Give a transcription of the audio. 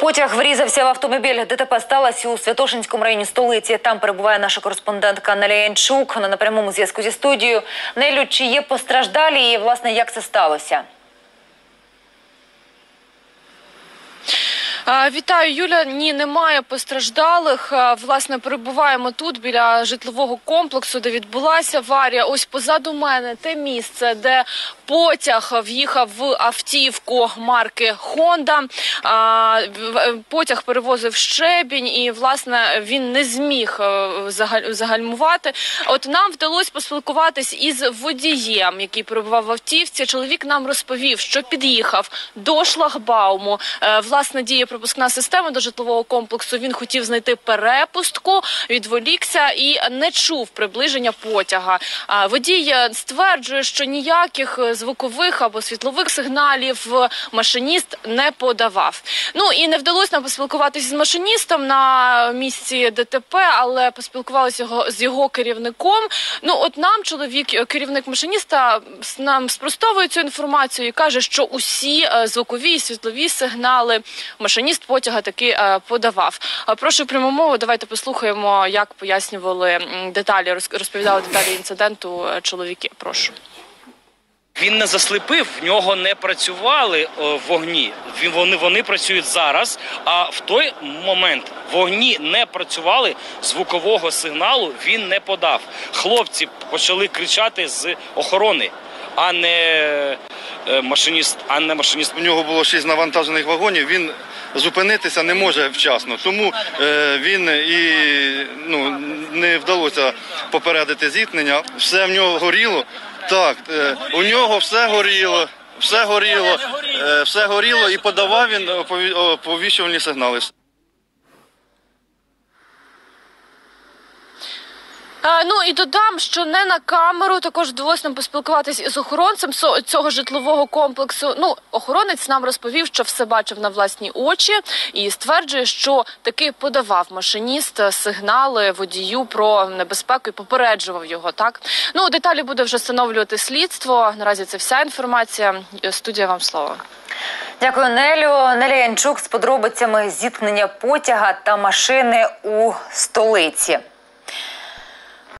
Потяг врізався в автомобіль. ДТП сталося у Святошинському районі столиці. Там перебуває наша кореспондентка Неля Янчук. Вона на прямому зв'язку зі студією. Нелю, чи є постраждалі і, власне, як це сталося? Вітаю, Юля. Ні, немає постраждалих. Власне, перебуваємо тут біля житлового комплексу, де відбулася аварія. Ось позаду мене те місце, де потяг в'їхав в автівку марки Honda. А, Потяг перевозив щебінь, і власне він не зміг е, загальмувати. От нам вдалося поспілкуватись із водієм, який перебував в автівці. Чоловік нам розповів, що під'їхав до шлагбауму. Е, Власне, діє пропускна система до житлового комплексу. Він хотів знайти перепустку, відволікся і не чув приближення потяга. Водій е, стверджує, що ніяких е, звукових або світлових сигналів е, машиніст не подавав. Ну і не вдалося нам поспілкуватися з машиністом на місці ДТП, але поспілкувалися його з його керівником. Ну, от нам чоловік, керівник машиніста, нам спростовує цю інформацію і каже, що усі звукові і світлові сигнали машиніст потяга таки е, подавав. Прошу пряму мову, давайте послухаємо, як пояснювали деталі, роз- розповідали деталі інциденту е, чоловіки. Прошу. Він не засліпив, в нього не працювали вогні. Вони, вони працюють зараз. А в той момент вогні не працювали. Звукового сигналу він не подав. Хлопці почали кричати з охорони, а не е, машиніст, а не машиніст. У нього було шість навантажених вагонів. Він зупинитися не може вчасно, тому е, він і ну не вдалося попередити зіткнення. Все в нього горіло. Так, е, у нього все горіло, все горіло, все горіло, і подавав він опові- оповіщувальні сигнали. Ну і додам, що не на камеру також вдалося нам поспілкуватись із охоронцем цього житлового комплексу. Ну, охоронець нам розповів, що все бачив на власні очі, і стверджує, що таки подавав машиніст е, сигнали водію про небезпеку і попереджував його. Так ну деталі буде вже встановлювати слідство. Наразі це вся інформація. Е, Студія вам слово. Дякую, Нелю. Неля Янчук з подробицями зіткнення потяга та машини у столиці.